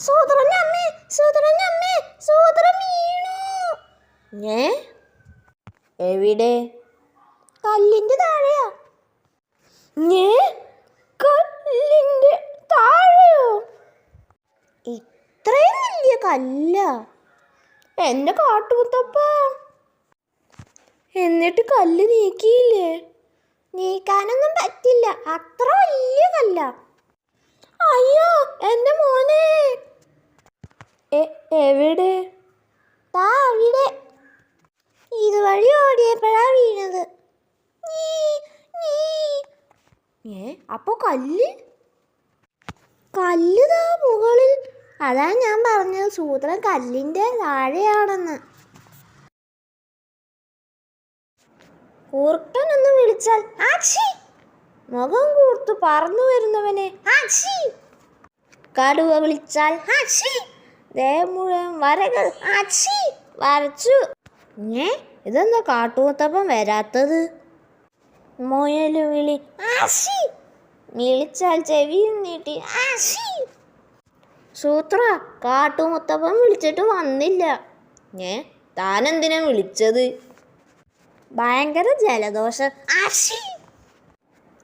സൂത്രന്റെ അമ്മേ സൂത്രന്റെ അമ്മേ സൂത്രം വീണു. ഞേ എവിടെ? കല്ലിന്റെ താഴെയാ. ഞേ കല്ലിന്റെ താഴെയോ? ഇത്രയും വലിയ കല്ല. എന്റെ കാട്ടുമുത്തപ്പ. എന്നിട്ട് കല്ല് നീക്കിയില്ലേ? നീക്കാനൊന്നും പറ്റില്ല. അത്ര വലിയ കല്ല. അയ്യോ എന്റെ മോനെ. എവിടെ? താ അവിടെ. ഇതുവഴി ഓടിയപ്പോഴാ വീണത്. ഏ അപ്പൊ കല്ല്? കല്ല് താ മുകളിൽ. അതാ ഞാൻ പറഞ്ഞത് സൂത്രൻ കല്ലിന്റെ താഴെയാണെന്ന്. കൂർക്കൻ എന്ന് വിളിച്ചാൽ മുഖം കൂർത്തു പറന്നു വരുന്നവനെ കടുവ വിളിച്ചാൽ ദേഹം മുഴുവൻ വരകൾ. ആച്ചി വരച്ചു. ഏ ഇതെന്താ കാട്ടുമുത്തപ്പം വരാത്തത്? മുയൽ വിളി. ആശി വിളിച്ചാൽ ചെവിയും നീട്ടി. ആശി സൂത്ര കാട്ടുമുത്തപ്പം വിളിച്ചിട്ട് വന്നില്ല. ഏ താനെന്തിനാ വിളിച്ചത്? ഭയങ്കര ജലദോഷം. ആശി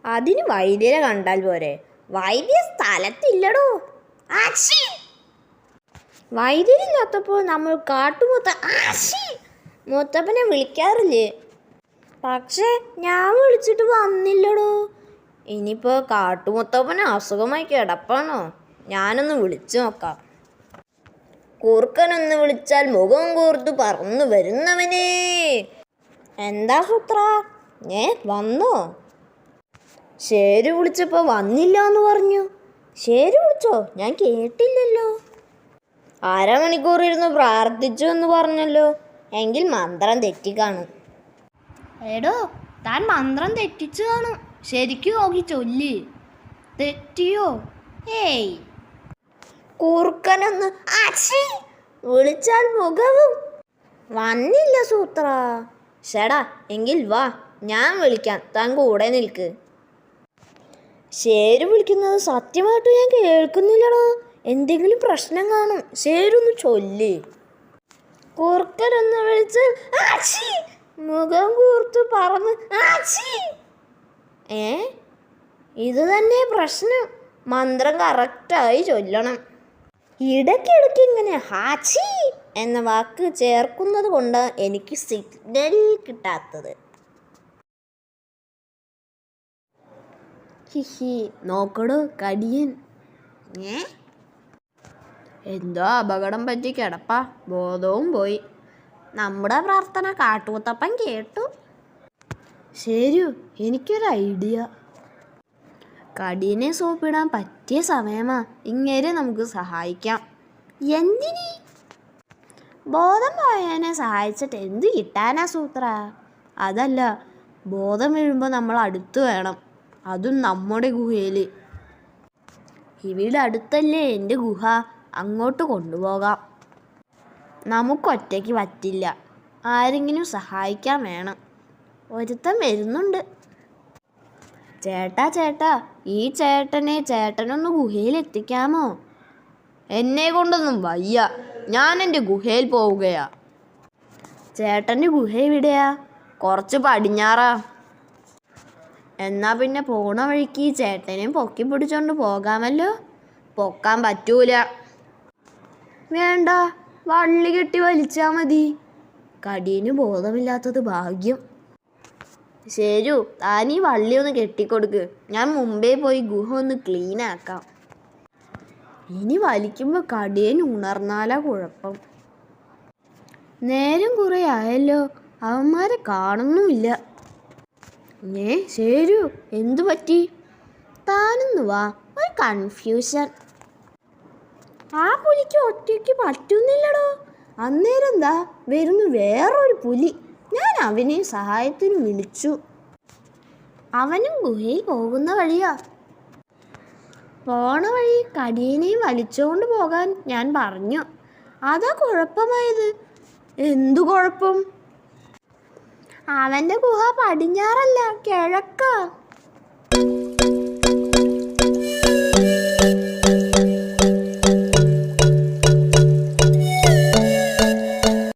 അതിന് വൈദ്യരെ കണ്ടാൽ പോരെ. വൈദ്യ സ്ഥലത്തില്ലടോ. ആശി വൈദ്യരില്ലാത്തപ്പോൾ നമ്മൾ കാട്ടുമുത്ത ആശി മുത്തപ്പനെ വിളിക്കാറില്ലേ? പക്ഷേ ഞാൻ വിളിച്ചിട്ട് വന്നില്ലടോ. ഇനിയിപ്പോൾ കാട്ടുമുത്തപ്പന് അസുഖമായി കിടപ്പാണോ? ഞാനൊന്ന് വിളിച്ചു നോക്കാം. കൂർക്കനൊന്ന് വിളിച്ചാൽ മുഖം കൂർത്തു പറന്നു വരുന്നവനേ. എന്താ സൂത്ര ഏ വന്നോ? ശരി വിളിച്ചപ്പോൾ വന്നില്ല എന്ന് പറഞ്ഞു. ശരി വിളിച്ചോ? ഞാൻ കേട്ടില്ലല്ലോ. അരമണിക്കൂർ ഇരുന്ന് പ്രാർത്ഥിച്ചു എന്ന് പറഞ്ഞല്ലോ. എങ്കിൽ മന്ത്രം തെറ്റിക്കാണും. എടോ താൻ മന്ത്രം തെറ്റിച്ചു കാണും ശരിക്കും നോക്കി ചൊല്ലി. തെറ്റിയോ? ഏയ്. കൂർക്കനൊന്ന് വിളിച്ചാൽ മുഖവും. വന്നില്ല സൂത്ര. ഷടാ എങ്കിൽ വാ ഞാൻ വിളിക്കാം. താൻ കൂടെ നിൽക്ക്. ശരി വിളിക്കുന്നത് സത്യമായിട്ട് ഞാൻ കേൾക്കുന്നില്ലടോ. എന്തെങ്കിലും പ്രശ്നം കാണും. ശേരൊന്ന് ചൊല്ലേ. കൂർക്കനൊന്ന് വിളിച്ച് ആച്ചി! മുഖം കൂർത്ത് പറന്ന് ആച്ചി! ഏ? ഇത് തന്നെ പ്രശ്നം. മന്ത്രം കറക്റ്റായി ചൊല്ലണം. ഇടയ്ക്കിടയ്ക്ക് ഇങ്ങനെ ഹാച്ചി എന്ന വാക്ക് ചേർക്കുന്നത് കൊണ്ട് എനിക്ക് സിഗ്നൽ കിട്ടാത്തത്. ഹിഹി നോക്കടോ കടിയൻ. ഏ? എന്തോ അപകടം പറ്റി കിടപ്പാ. ബോധവും പോയി. നമ്മുടെ പ്രാർത്ഥന കാട്ടുകൂത്തപ്പൻ കേട്ടു. ശരി എനിക്കൊരു ഐഡിയ. കടീനെ സോപ്പിടാൻ പറ്റിയ സമയമാ. ഇങ്ങനെ നമുക്ക് സഹായിക്കാം. എന്തിനി? ബോധം പോയതിനെ സഹായിച്ചിട്ട് എന്ത് കിട്ടാനാ സൂത്ര? അതല്ല ബോധം വീഴുമ്പോൾ നമ്മൾ അടുത്ത് വേണം. അതും നമ്മുടെ ഗുഹയിൽ ഇവിടെ അടുത്തല്ലേ എന്റെ ഗുഹ? അങ്ങോട്ട് കൊണ്ടുപോകാം. നമുക്കൊറ്റയ്ക്ക് പറ്റില്ല. ആരെങ്കിലും സഹായിക്കാൻ വേണം. ഒരുത്തൻ വരുന്നുണ്ട്. ചേട്ടാ ചേട്ടാ ഈ ചേട്ടനെ ചേട്ടനൊന്ന് ഗുഹയിൽ എത്തിക്കാമോ? എന്നെ കൊണ്ടൊന്നും വയ്യ. ഞാൻ എന്റെ ഗുഹയിൽ പോവുകയാ. ചേട്ടന്റെ ഗുഹ എവിടെയാ? കുറച്ച് പടിഞ്ഞാറാ. എന്നാ പിന്നെ പോണ വഴിക്ക് ചേട്ടനെയും പൊക്കി പിടിച്ചോണ്ട് പോകാമല്ലോ. പൊക്കാൻ പറ്റൂല. വേണ്ട. വള്ളി കെട്ടി വലിച്ചാ മതി. കടീന് ബോധമില്ലാത്തത് ഭാഗ്യം. ശരു ഈ വള്ളി ഒന്ന് കെട്ടിക്കൊടുക്ക്. ഞാൻ മുമ്പേ പോയി ഗുഹ ഒന്ന് ക്ലീൻ ആക്കാം. ഇനി വലിക്കുമ്പോൾ കടിയൻ ഉണർന്നാലാ കുഴപ്പം. നേരം കുറെ ആയല്ലോ അവന്മാരെ കാണുന്നുമില്ല. ഏ ശരു എന്തു പറ്റി? താനൊന്ന് വാ ഒരു കൺഫ്യൂഷൻ ആ പുലിക്ക് ഒറ്റയ്ക്ക് പറ്റുന്നില്ലടോ. അന്നേരം എന്താ വരുന്നു വേറൊരു പുലി. ഞാൻ അവനെ സഹായത്തിന് വിളിച്ചു. അവനും ഗുഹയിൽ പോകുന്ന വഴിയാ. പോണ വഴി കടിയനെയും വലിച്ചുകൊണ്ട് പോകാൻ ഞാൻ പറഞ്ഞു. അതാ കുഴപ്പമായത്. എന്തു കുഴപ്പം? അവന്റെ ഗുഹ പടിഞ്ഞാറല്ല കിഴക്കാ.